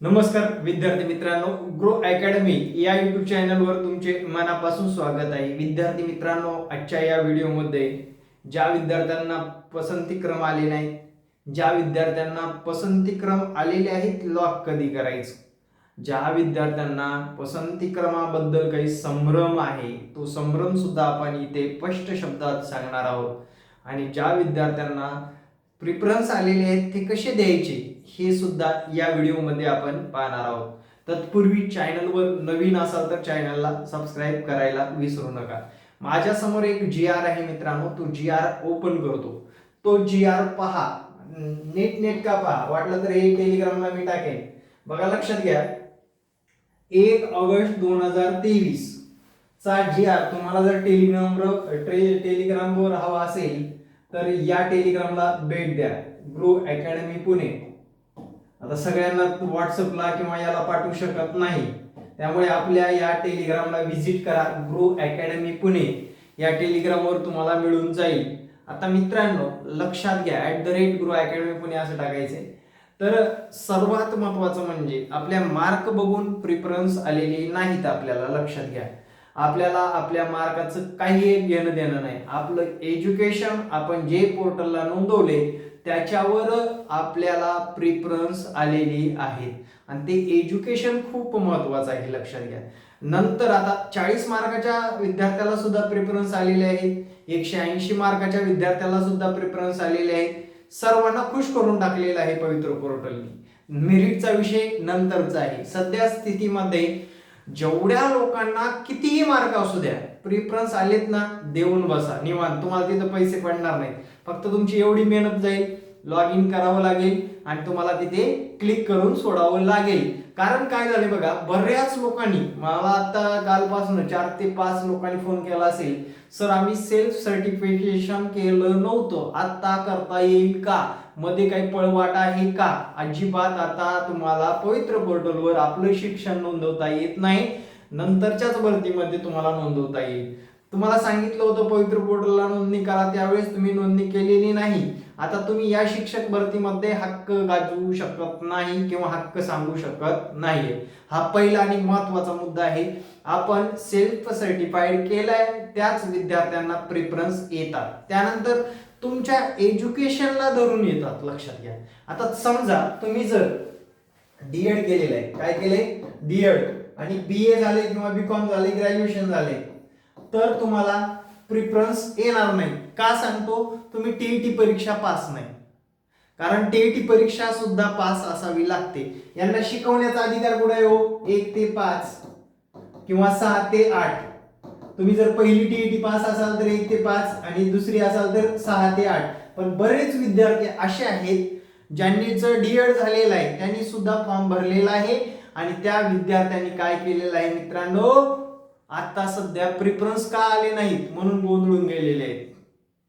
नमस्कार विद्यार्थी मित्रांनो ग्रो अकॅडमी या युट्यूब चॅनलवर तुमचे मनापासून स्वागत आहे. विद्यार्थी मित्रांनो आजच्या या व्हिडिओमध्ये ज्या विद्यार्थ्यांना पसंतीक्रम आले नाहीत ज्या विद्यार्थ्यांना पसंतीक्रम आलेले आहेत लॉक कधी करायचं? ज्या विद्यार्थ्यांना पसंतीक्रमाबद्दल काही संभ्रम आहे तो संभ्रम सुद्धा आपण इथे स्पष्ट शब्दात सांगणार आहोत. आणि ज्या विद्यार्थ्यांना प्रिफरन्स आलेले आहेत ते कसे द्यायचे हे सुद्धा या व्हिडिओमध्ये आपण पाहणार आहोत. तत्पूर्वी चॅनलवर नवीन असाल तर चॅनलला सबस्क्राईब करायला विसरू नका. माझ्यासमोर एक जी आर आहे मित्रांनो तो जी आर ओपन करतो. तो जी आर पहा नेट नेट का पहा वाटलं तर हे टेलिग्रामला मी टाकेन. बघा लक्षात घ्या. एक ऑगस्ट दोन हजार तेवीस चा जी आर तुम्हाला जर टेलिग्रामवर टेलिग्रामवर हवा असेल तर या टेलिग्रामला भेट द्या. Grow academy Pune. आता सगळ्यांना व्हॉट्सअपला किंवा याला पाठवू शकत नाही. त्यामुळे आपल्या या टेलिग्रामला व्हिजिट करा. Grow academy Pune. या टेलिग्रामवर तुम्हाला मिळून जाईल. आता मित्रांनो लक्षात घ्या. At the rate grow academy Pune असं टाकायचंय. तर सर्वात महत्वाचं म्हणजे आपल्या मार्क बघून प्रिफरन्स आलेली नाहीत आपल्याला. लक्षात घ्या. आपल्याला आपल्या मार्काचं काही एक घेणं देणं नाही. आपलं एज्युकेशन आपण जे पोर्टलला नोंदवले त्याच्यावर आपल्याला प्रिफरन्स आलेली आहे. आणि ते एज्युकेशन खूप महत्वाचं आहे लक्षात घ्या. नंतर आता चाळीस मार्काच्या विद्यार्थ्याला सुद्धा प्रिफरन्स आलेले आहेत एकशे ऐंशी मार्काच्या विद्यार्थ्याला सुद्धा प्रिफरन्स आलेले आहेत सर्वांना खुश करून टाकलेलं आहे पवित्र पोर्टलनी मेरिटचा विषय नंतरचा आहे. सध्या स्थितीमध्ये जेवढ्या लोकांना कितीही मार्क असू द्या प्रिफरन्स आलेत ना देऊन बसा. निवांत. तुम्हाला तिथं पैसे पडणार नाहीत. फक्त तुमची एवढी मेहनत जाईल. लॉग इन करावं लागेल आणि तुम्हाला तिथे क्लिक करून सोडावं लागेल. कारण काय झाले बघा बऱ्याच लोकांनी मला आता कालपासून चार ते पाच लोकांनी फोन केला असेल सर आम्ही सेल्फ सर्टिफिकेशन केलं नव्हतं. आता करता येईल का? मध्ये काही पळवाट आहे का? अजिबात आता तुम्हाला पवित्र पोर्टलवर आपलं शिक्षण नोंदवता येत नाही. नंतरच्याच भरतीमध्ये तुम्हाला नोंदवता येईल. तुम्हाला सांगितलं होतं पवित्र पोर्टलला नोंदणी करा त्यावेळेस तुम्ही नोंदणी केलेली नाही. आता तुम्ही या शिक्षक भरतीमध्ये हक्क गाजवू शकत नाही किंवा हक्क सांगू शकत नाहीये. हा पहिला आणि महत्त्वाचा मुद्दा आहे. आपण सेल्फ सर्टिफाईड केलाय त्याच विद्यार्थ्यांना प्रिफरन्स येतात. त्यानंतर तुमच्या एज्युकेशनला धरून येतात लक्षात घ्या. आता समजा तुम्ही जर डीएड केलेलं आहे. काय केलंय? डीएड आणि बी ए झाले किंवा बी कॉम झाले ग्रॅज्युएशन झाले. तर तुम्हाला प्रिफरन्स येणार नाही. का सांगतो? तुम्ही टीईटी परीक्षा पास नाही. कारण टीईटी परीक्षा सुद्धा पास असावी लागते. यांना शिकवण्याचा अधिकार कुठे हो? एक ते पाच किंवा सहा ते आठ. तुम्ही जर पहिली टीईटी पास असाल तर एक ते पाच आणि दुसरी असाल तर सहा ते आठ. पण बरेच विद्यार्थी असे आहेत ज्यांनी जर डीएड झालेला आहे त्यांनी सुद्धा फॉर्म भरलेला आहे. आणि त्या विद्यार्थ्यांनी काय केलेलं आहे मित्रांनो? आता सध्या प्रिफरन्स का आले नाहीत म्हणून गोंधळून गेलेले आहेत.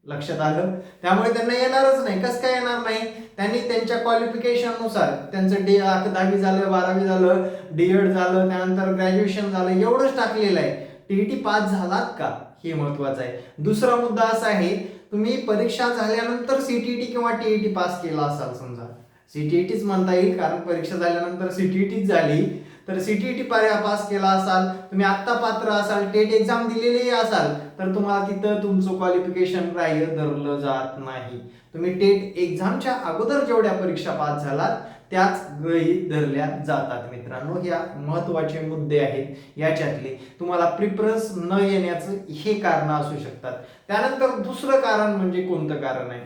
लक्षात आलं? त्यामुळे त्यांना येणारच नाही. कसं काय येणार नाही? त्यांनी त्यांच्या क्वालिफिकेशननुसार त्यांचं डी दहावी झालं बारावी झालं डीएड झालं त्यानंतर ग्रॅज्युएशन झालं एवढंच टाकलेलं आहे. टीईटी पास झालात का? हे महत्वाचं आहे. दुसरा मुद्दा असा आहे तुम्ही परीक्षा झाल्यानंतर सीटीटी किंवा टीईटी पास केला असाल समजा. सीटीईटीच म्हणता येईल कारण परीक्षा झाल्यानंतर सीटीईटीच झाली तर सीटीईटी पास केला असाल तुम्ही आत्ता पात्र असाल टेट एक्झाम दिलेली असाल तर तुम्हाला तिथं तुमचं क्वालिफिकेशन ग्राह्य धरलं जात नाही. तुम्ही टेट एक्झामच्या अगोदर जेवढ्या परीक्षा पास झालात त्याच गृहीत धरल्या जातात मित्रांनो. ह्या महत्त्वाचे मुद्दे आहेत याच्यातले. तुम्हाला प्रिफरन्स न येण्याचं हे कारण असू शकतात. त्यानंतर दुसरं कारण म्हणजे कोणतं कारण आहे?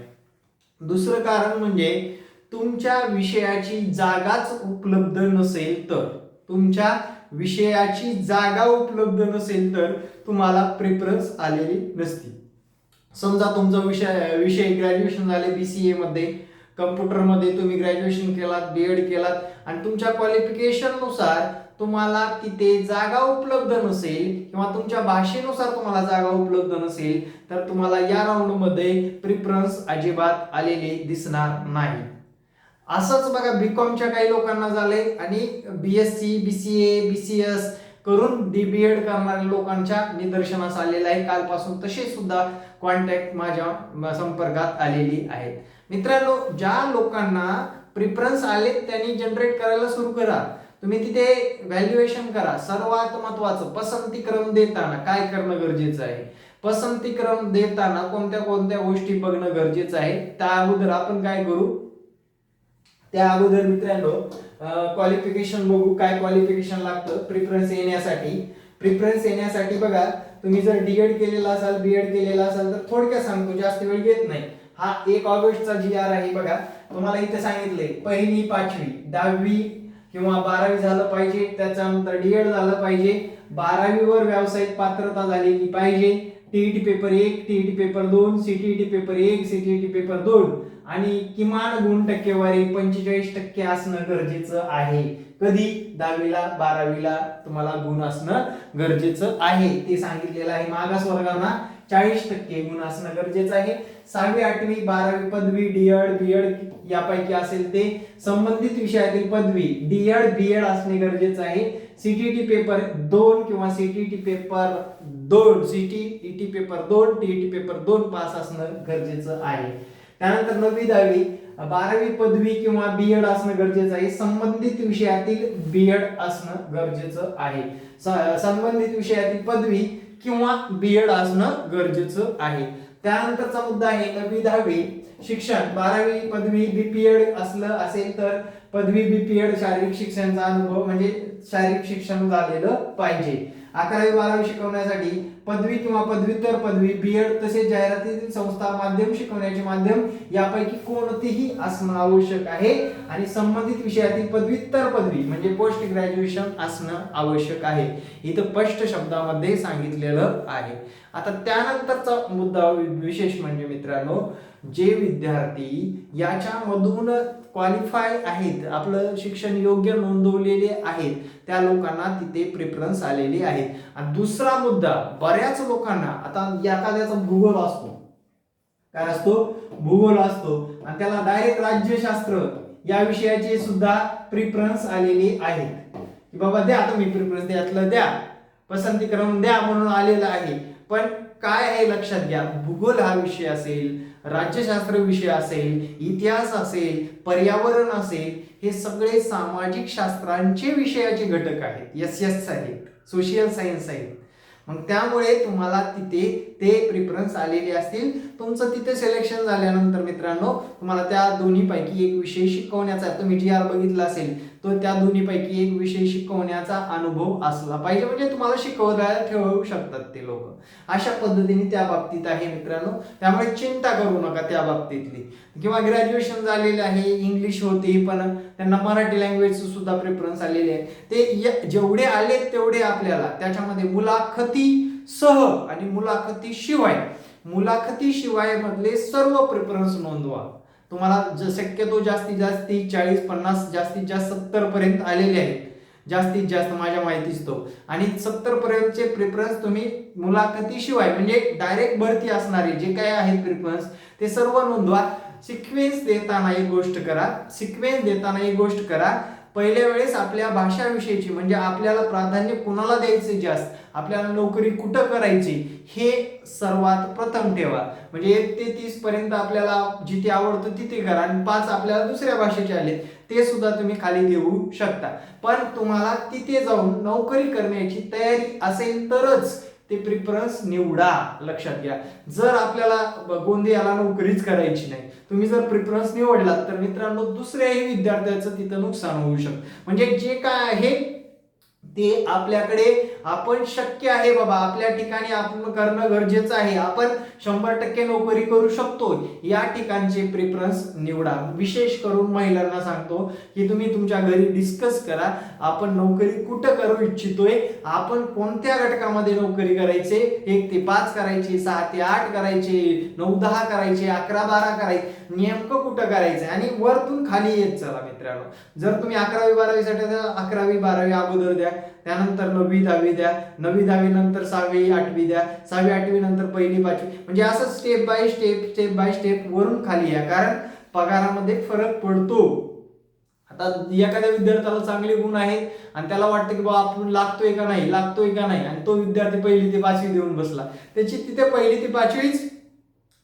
दुसरं कारण म्हणजे तुमच्या विषयाची जागाच उपलब्ध नसेल तर. तुमच्या विषयाची जागा उपलब्ध नसेल तर तुम्हाला प्रिफरन्स आलेली नसती. समजा तुमचा विषय विषय ग्रॅज्युएशन झाले बी सी एमध्ये कम्प्युटरमध्ये तुम्ही ग्रॅज्युएशन केलात बी एड केलात आणि तुमच्या क्वालिफिकेशननुसार तुम्हाला तिथे जागा उपलब्ध नसेल किंवा तुमच्या भाषेनुसार तुम्हाला जागा उपलब्ध नसेल तर तुम्हाला या राऊंडमध्ये प्रिफरन्स अजिबात आलेले दिसणार नाही. असंच बघा बीकॉमच्या काही लोकांना झाले आणि B S C B C A B C S करून डी बी एड करणाऱ्या लोकांच्या निदर्शनास आलेलं आहे. कालपासून तसे सुद्धा कॉन्टॅक्ट माझ्या संपर्कात आलेली आहेत. मित्रांनो ज्या लोकांना प्रिफरन्स आले त्यांनी जनरेट करायला सुरू करा. तुम्ही तिथे व्हॅल्युएशन करा. सर्वात महत्वाचं पसंती क्रम देताना काय करणं गरजेचं आहे? पसंती क्रम देताना कोणत्या कोणत्या गोष्टी बघणं गरजेचं आहे? त्या अगोदर आपण काय करू? त्या अगोदर मित्रांनो क्वालिफिकेशन बघू काय क्वालिफिकेशन लागतं प्रिफरन्स येण्यासाठी. प्रिफरन्स येण्यासाठी बघा तुम्ही जर डीएड केलेला असाल बीएड केलेला असाल तर थोडक्यात सांगतो जास्त वेळ घेत नाही. हा एक ऑगस्टचा जी आर आहे बघा. तुम्हाला इथे सांगितले पहिली पाचवी दहावी किंवा बारावी झालं पाहिजे त्याच्यानंतर डीएड झालं पाहिजे. बारावीवर व्यावसायिक पात्रता झालेली पाहिजे. टीईटी पेपर एक टीईटी पेपर दोन सीटीईटी पेपर एक सीटीईटी पेपर दोन. आणि किमान गुण टक्केवारी पंचेचाळीस टक्के असणं गरजेचं आहे. कधी? दहावीला बारावीला तुम्हाला गुण असणं गरजेचं आहे. ते सांगितलेलं आहे मागास वर्गांना चाळीस टक्के गुण असणं गरजेचं आहे. सहावी आठवी बारावी पदवी डीएड बीएड यापैकी असेल ते. संबंधित विषयातील पदवी डीएड बीएड असणे गरजेचं आहे. सीटीटी पेपर दोन किंवा सीटीटी पेपर दोन सीटीईटी पेपर दोन टीईटी पेपर दोन पास असणं गरजेचं आहे. त्यानंतर नववी दहावी बारावी पदवी किंवा बीएड असणं गरजेचं आहे. संबंधित विषयातील बीएड असणं गरजेचं आहे. संबंधित विषयातील पदवी किंवा बीएड असणं गरजेचं आहे. त्यानंतरचा मुद्दा आहे नववी दहावी. शिक्षण. बारावी पदवी बीपीएड असलं असेल तर पदवी बीपीएड शारीरिक शिक्षणाचा अनुभव म्हणजे शारीरिक शिक्षण झालेलं पाहिजे. अकरावी बारावी शिकवण्यासाठी पदवी किंवा पदव्युत्तर पदवी बीएड तसेच जाहिरातीतील संस्था माध्यम शिकवण्याचे माध्यम यापैकी कोणतेही असणं आवश्यक आहे. आणि संबंधित विषयातील पदव्युत्तर पदवी म्हणजे पोस्ट ग्रॅज्युएशन असणं आवश्यक आहे. इथं स्पष्ट शब्दामध्ये सांगितलेलं आहे. आता त्यानंतरचा मुद्दा विशेष म्हणजे मित्रांनो जे विद्यार्थी याच्यामधून क्वालिफाय आहेत आपलं शिक्षण योग्य नोंदवलेले आहेत त्या लोकांना तिथे प्रिफरन्स आलेले आहेत. आणि दुसरा मुद्दा बऱ्याच लोकांना आता एखाद्याचा भूगोल असतो. काय असतो? भूगोल असतो. आणि त्याला डायरेक्ट राज्यशास्त्र या विषयाचे सुद्धा प्रिफरन्स आलेले आहेत. की बाबा द्या तुम्ही प्रिफरन्स द्यातलं द्या पसंतीकरण द्या म्हणून आलेलं आहे. पण काय आहे लक्षात घ्या भूगोल हा विषय असेल राज्यशास्त्र विषय असेल इतिहास असेल पर्यावरण असेल हे सगळे सामाजिक शास्त्रांचे विषयाचे घटक आहेत. एस एस आहेत सोशियल सायन्स आहेत. मग त्यामुळे तुम्हाला तिथे ते प्रिफरन्स आलेले असतील. तुमचं तिथे सिलेक्शन झाल्यानंतर मित्रांनो तुम्हाला त्या दोन्हीपैकी एक विषय शिकवण्याचा तुम्ही जी आर बघितला असेल तो त्या दोन्हीपैकी एक विषय शिकवण्याचा अनुभव असला पाहिजे. म्हणजे तुम्हाला शिकवता ठेवू शकतात ते लोक. अशा पद्धतीने त्या बाबतीत आहे मित्रांनो. त्यामुळे चिंता करू नका त्या बाबतीतली. किंवा ग्रॅज्युएशन झालेलं आहे इंग्लिश होती पण त्यांना मराठी लँग्वेज सुद्धा प्रेफरन्स आलेले आहे. ते य- जेवढे आले तेवढे आपल्याला त्याच्यामध्ये मुलाखती सह आणि मुलाखती शिवाय मुलाखती शिवाय मधले सर्व प्रेफरन्स नोंदवा. तुम्हाला ज- शक्यतो जास्तीत जास्ती चाळीस पन्नास जास्तीत जास्त सत्तर पर्यंत आलेले आहेत. जास्तीत जास्त माझ्या माहितीच तो. आणि सत्तर पर्यंतचे प्रिफरन्स तुम्ही मुलाखतीशिवाय म्हणजे डायरेक्ट भरती असणारे जे काय आहेत प्रिफरन्स ते सर्व नोंदवा. सिक्वेन्स देताना एक गोष्ट करा. सिक्वेन्स देताना एक गोष्ट करा. पहिल्या वेळेस आपल्या भाषाविषयीची म्हणजे आपल्याला प्राधान्य कुणाला द्यायचे जास्त? आपल्याला नोकरी कुठं करायची? हे सर्वात प्रथम ठेवा. म्हणजे एक ते तीस पर्यंत आपल्याला जिथे आवडतं तिथे करा आणि पाच आपल्याला दुसऱ्या भाषेचे आले ते सुद्धा तुम्ही खाली देऊ शकता. पण तुम्हाला तिथे जाऊन नोकरी करण्याची तयारी असेल तरच ते प्रिफरन्स निवडा. लक्षात घ्या. जर आपल्याला गोंदियाला नोकरीच करायची नाही तुम्ही जर प्रिफरन्स निवडलात तर मित्रांनो दुसऱ्याही विद्यार्थ्याचं तिथं नुकसान होऊ शकतं. म्हणजे जे काय आहे ते आपल्याकडे आपण शक्य आहे बाबा. आपल्या ठिकाणी आपण करणं गरजेचं आहे. आपण शंभर टक्के नोकरी करू शकतो या ठिकाणचे प्रिफरन्स निवडा. विशेष करून महिलांना सांगतो की तुम्ही तुमच्या घरी डिस्कस करा. आपण नोकरी कुठं करू इच्छितोय? आपण कोणत्या घटकामध्ये नोकरी करायचे? एक ते पाच करायचे सहा ते आठ करायचे नऊ दहा करायचे अकरा बारा करायचे. नेमकं कुठं करायचं आणि वरतून खाली येत चला मित्रांनो. जर तुम्ही अकरावी बारावीसाठी तर अकरावी बारावी अगोदर द्या. त्यानंतर नववी दहावी द्या. नववी दहावी नंतर सहावी आठवी द्या. सहावी आठवी नंतर पहिली पाचवी. म्हणजे असं step by step step by step वरून खाली या. कारण पगारामध्ये फरक पडतो. आता एखाद्या विद्यार्थ्याला चांगले गुण आहेत आणि त्याला वाटतं की बाबा आपण लागतोय का नाही? लागतोय का नाही? आणि तो विद्यार्थी पहिली ते पाचवी देऊन बसला. त्याची तिथे पहिली ते पाचवीच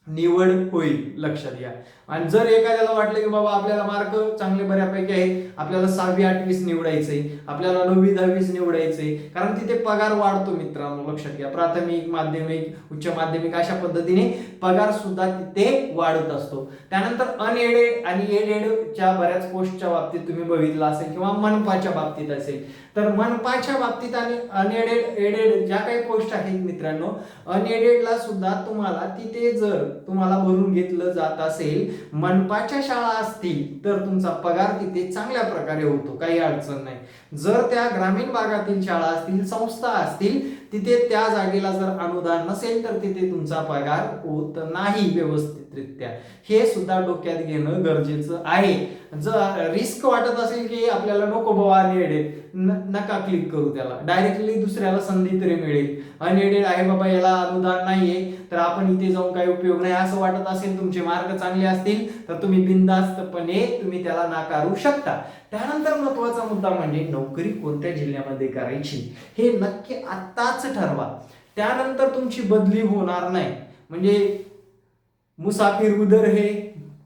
निवड होईल लक्षात घ्या. आणि जर एखाद्याला वाटलं की बाबा आपल्याला मार्क चांगले बऱ्यापैकी आहे आपल्याला सहावी आठवीस निवडायचे आपल्याला नववी दहावीस निवडायचे कारण तिथे पगार वाढतो मित्रांनो लक्षात घ्या. प्राथमिक माध्यमिक उच्च माध्यमिक अशा पद्धतीने पगार सुद्धा तिथे वाढत असतो. त्यानंतर अनएडेड आणि एडेडच्या बऱ्याच पोस्टच्या बाबतीत तुम्ही बघितलं असेल किंवा मनपाच्या बाबतीत असेल. तर मनपाच्या बाबतीत आणि अनएडेड एडेड ज्या काही पोस्ट आहेत मित्रांनो अनएडेडला सुद्धा तुम्हाला तिथे जर तुम्हाला भरून घेतलं जात असेल मनपाच्या शाळा असतील तर तुमचा पगार तिथे चांगल्या प्रकारे होतो काही अडचण नाही. जर त्या ग्रामीण भागातील शाळा असतील संस्था असतील तिथे त्या जागेला जर अनुदान नसेल तर तिथे तुमचा पगार होत नाही व्यवस्थितरित्या. हे सुद्धा डोक्यात घेणं गरजेचं आहे. जर रिस्क वाटत असेल की आपल्याला नको बाबा अनएडेड नका क्लिक करू त्याला. डायरेक्टली दुसऱ्याला संधी तरी मिळेल. अनएडेड आहे बाबा याला अनुदान नाहीये तर आपण इथे जाऊन काही उपयोग नाही. असं वाटत असेल तुमचे मार्क चांगले असतील तर तुम्ही बिनधास्तपणे तुम्ही त्याला नाकारू शकता. त्यानंतर महत्त्वाचा मुद्दा म्हणजे नोकरी कोणत्या जिल्ह्यामध्ये करायची? हे नक्की आत्ताच ठरवा. त्यानंतर तुमची बदली होणार नाही. म्हणजे मुसाफिर उधर हे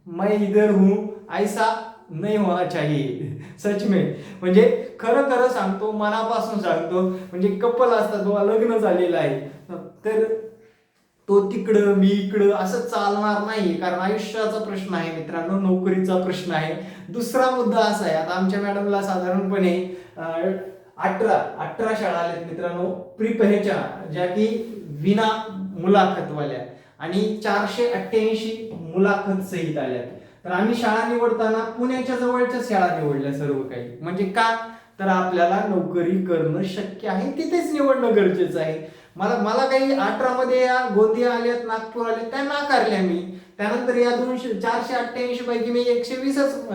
मैं इधर हूं ऐसा नाही होना चाहिए. सच में. म्हणजे खरं खरं सांगतो मनापासून सांगतो म्हणजे कपल असतात बाबा लग्न झालेलं आहे. तर तो तिकडं मी इकडं असं चालणार नाही. कारण आयुष्याचा प्रश्न आहे मित्रांनो नोकरीचा प्रश्न आहे. दुसरा मुद्दा असा आहे आता आमच्या मॅडमला साधारणपणे अठरा अठरा शाळा आल्यात मित्रांनो. प्रिपेरेच्या ज्या की विना मुलाखतवाल्या. आणि चारशे अठ्ठ्याऐंशी मुलाखत सहित आल्यात. तर आम्ही शाळा निवडताना पुण्याच्या जवळच्या शाळा निवडल्या सर्व काही. म्हणजे का? तर आपल्याला नोकरी करणं शक्य आहे. तिथेच निवडणं गरजेचं आहे. मला मला काही अठरा मध्ये या गोंदिया आल्यात नागपूर आले त्या नाकारल्या मी. त्यानंतर या दोनशे चारशे अठ्ठ्याऐंशी पैकी मी एकशे वीसच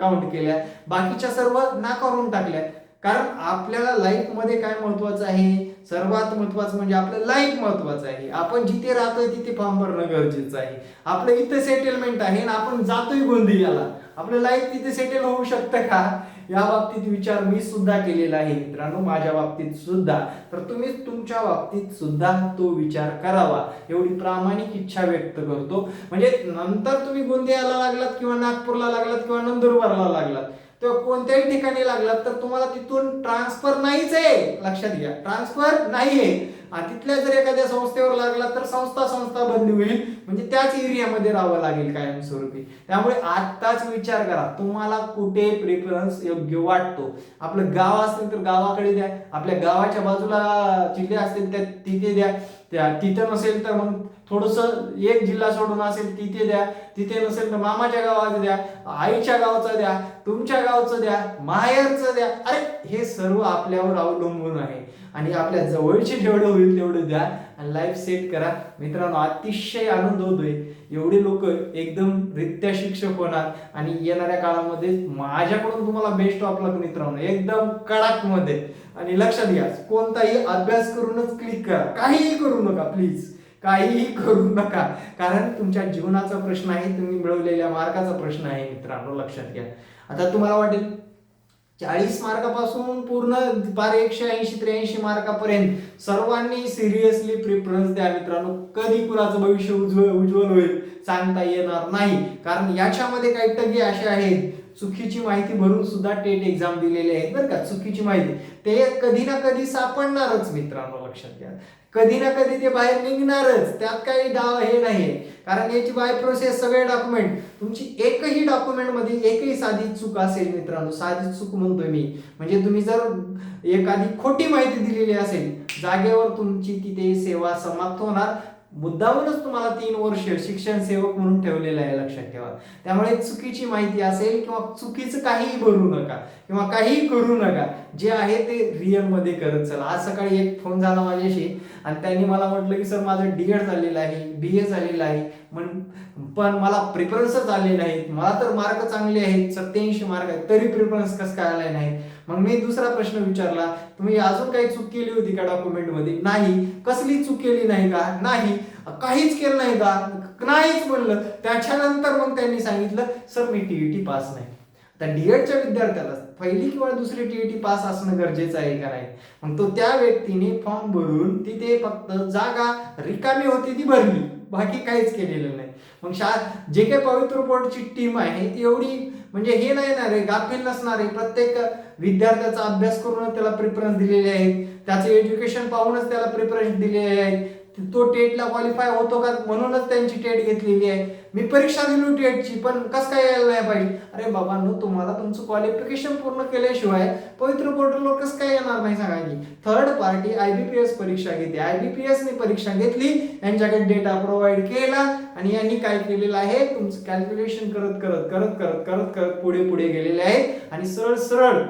काउंट केल्या. बाकीच्या सर्व नाकारून टाकल्या. कारण आपल्याला लाईफमध्ये काय महत्वाचं आहे? सर्वात महत्वाचं म्हणजे आपलं लाईफ महत्वाचं आहे. आपण जिथे राहतोय तिथे फॉर्म भरणं गरजेचं आहे. आपलं इथं सेटलमेंट आहे आणि आपण जातोय गोंदियाला आपलं लाईफ तिथे सेटल होऊ शकतं का? या बाबतीत विचार मी सुद्धा केलेला आहे मित्रांनो माझ्या बाबतीत सुद्धा. तर तुम्ही तुमच्या बाबतीत सुद्धा तो विचार करावा. एवढी प्रामाणिक इच्छा व्यक्त करतो. म्हणजे नंतर तुम्ही गोंदियाला लागलात किंवा नागपूरला लागलात किंवा नंदुरबारला लागलात. तो कोणत्याही ठिकाणी लागला तर तुम्हाला तिथून ट्रान्सफर नाहीच आहे. लक्षात घ्या. ट्रान्सफर नाहीये. आहे तिथल्या जर एखाद्या संस्थेवर लागला तर संस्था संस्था बंदी होईल. म्हणजे त्याच एरियामध्ये राहावं लागेल कायमस्वरूपी. त्यामुळे आत्ताच विचार करा तुम्हाला कुठे प्रेफरन्स योग्य वाटतो? आपलं गाव असेल तर गावाकडे द्या. आपल्या गावाच्या बाजूला जिल्हे असतील त्या तिथे द्या. त्या तिथं नसेल तर मग थोडस एक जिल्हा सोडून असेल तिथे द्या. तिथे नसेल तर मामाच्या गावात द्या आईच्या गावचं द्या तुमच्या गावचं द्या माहेरचं द्या. अरे हे सर्व आपल्यावर अवलंबून आहे. आणि आपल्या जवळचे जेवढं होईल तेवढं द्या आणि लाईफ सेट करा. मित्रांनो अतिशय आनंद होतोय. एवढे लोक एकदम रित्या शिक्षक होणार आणि येणाऱ्या काळामध्ये माझ्याकडून तुम्हाला बेस्ट ऑफ लक मित्रांनो. एकदम कडकमध्ये आणि लक्षात घ्या कोणताही अभ्यास करूनच क्लिक करा. काहीही करू नका प्लीज काहीही करू नका. कारण तुमच्या जीवनाचा प्रश्न आहे तुम्ही मिळवलेल्या मार्काचा प्रश्न आहे मित्रांनो लक्षात घ्या. आता तुम्हाला वाटेल चाळीस मार्कापासून पूर्ण पार एकशे ऐंशी त्र्याऐंशी मार्कापर्यंत सर्वांनी सिरियसली प्रिफरन्स द्या मित्रांनो. कधी कुणाचं भविष्य उज्ज्वल उज्ज्वल होईल सांगता येणार नाही. कारण याच्यामध्ये काही टगे असे आहेत चुकीची माहिती भरून सुद्धा टेट एक्झाम दिलेली आहेत बरं का चुकीची माहिती. ते कधी ना कधी सापडणारच मित्रांनो लक्षात घ्या. कधी ना कधी ते बाहेर निघणारच. त्यात काही डाव हे नाही कारण याची बाय प्रोसेस सगळे डॉक्युमेंट तुमची एकही डॉक्युमेंटमध्ये एकही साधी चूक असेल मित्रांनो साधी चूक म्हणतोय मी. म्हणजे तुम्ही जर एखादी खोटी माहिती दिलेली असेल जागेवर तुमची तिथे सेवा समाप्त होणार. मुद्दामूनच तुम्हाला तीन वर्ष शिक्षण सेवक म्हणून ठेवलेलं आहे लक्षात ठेवा. त्यामुळे चुकीची माहिती असेल किंवा चुकीचं काहीही भरू नका किंवा काहीही करू नका जे आहे ते रिअलमध्ये करत चला. आज सकाळी एक फोन झाला माझ्याशी आणि त्यांनी मला म्हटलं की सर माझं डी एड झालेलं आहे बी ए झालेलं आहे पण पण मला प्रिफरन्सच आलेले नाहीत. मला तर मार्क चांगले आहेत सत्याऐंशी मार्क आहेत. तरी प्रिफरन्स कसं काय आले नाही मग मी दुसरा प्रश्न विचारला तुम्ही अजून काही चूक केली होती का डॉक्युमेंटमध्ये नाही. कसली चूक केली नाही का? नाही. काहीच केलं नाही का? नाहीच म्हणलं. त्याच्यानंतर मग त्यांनी सांगितलं सर मी टीईटी पास नाही. आता डीएडच्या विद्यार्थ्याला पहिली किंवा दुसरी टीईटी पास असणं गरजेचं आहे का नाही? मग तो त्या व्यक्तीने फॉर्म भरून तिथे फक्त जागा रिकामी होती ती भरली. बाकी काहीच केलेलं नाही. मग शा जे काही पवित्र बोर्डची टीम आहे ती एवढी म्हणजे हे नाही ना रे गाफील नसणारे प्रत्येक विद्यार्थ्याचा अभ्यास करून त्याला प्रिफरन्स दिलेले आहेत. त्याचं एज्युकेशन पाहूनच त्याला प्रिफरन्स दिलेले आहेत. तो टेटला क्वालिफाय होतो का? म्हणूनच त्यांची टेट घेतलेली आहे. मी परीक्षा दिली टेटची पण कसं काय यायला नाही पाहिजे? अरे बाबांनो तुम्हाला तुमचं क्वालिफिकेशन पूर्ण केल्याशिवाय पवित्र पोर्टलवर कसं काय येणार नाही सांगायची थर्ड पार्टी आयबीपीएस परीक्षा घेते. आयबीपीएस ने परीक्षा घेतली यांच्याकडे डेटा प्रोव्हाइड केला आणि यांनी काय केलेलं आहे? तुमचं कॅल्क्युलेशन करत करत करत करत करत करत पुढे पुढे गेलेले आहेत आणि सरळ सरळ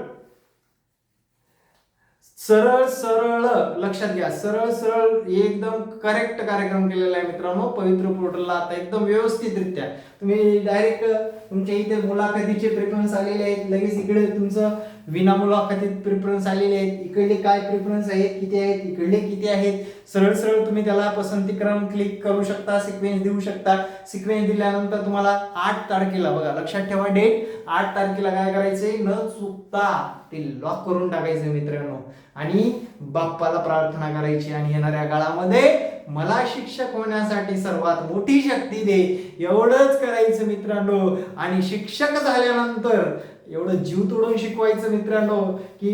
सरळ सरळ लक्षात घ्या. सरळ सरळ एकदम करेक्ट कार्यक्रम केलेला आहे मित्रांनो. पवित्र पोर्टलला आता एकदम व्यवस्थितरित्या. तुम्ही डायरेक्ट तुमच्या इथे मुलाखतीचे प्रेफरन्स आलेले आहेत. लगेच इकडे तुमचं विना मुलाखतीत प्रिफरन्स आलेले आहेत. इकडले काय प्रिफरन्स आहेत किती आहेत इकडले किती आहेत? सरळ सरळ तुम्ही त्याला पसंती क्रम क्लिक करू शकता सिक्वेन्स देऊ शकता. सिक्वेन्स दिल्यानंतर तुम्हाला आठ तारखेला बघा लक्षात ठेवा डेट आठ तारखेला काय करायचे न चुकता ते लॉक करून टाकायचं मित्रांनो. आणि बाप्पाला प्रार्थना करायची आणि येणाऱ्या काळामध्ये मला शिक्षक होण्यासाठी सर्वात मोठी शक्ती दे. एवढंच करायचं मित्रांनो. आणि शिक्षक झाल्यानंतर एवढं जीव तोडून शिकवायचं मित्रांनो की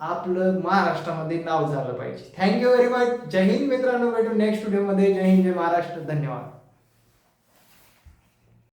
आपलं महाराष्ट्रामध्ये नाव झालं पाहिजे. थँक्यू व्हेरी मच जय हिंद मित्रांनो. भेटू नेक्स्ट व्हिडिओमध्ये जय हिंद जय महाराष्ट्र. धन्यवाद.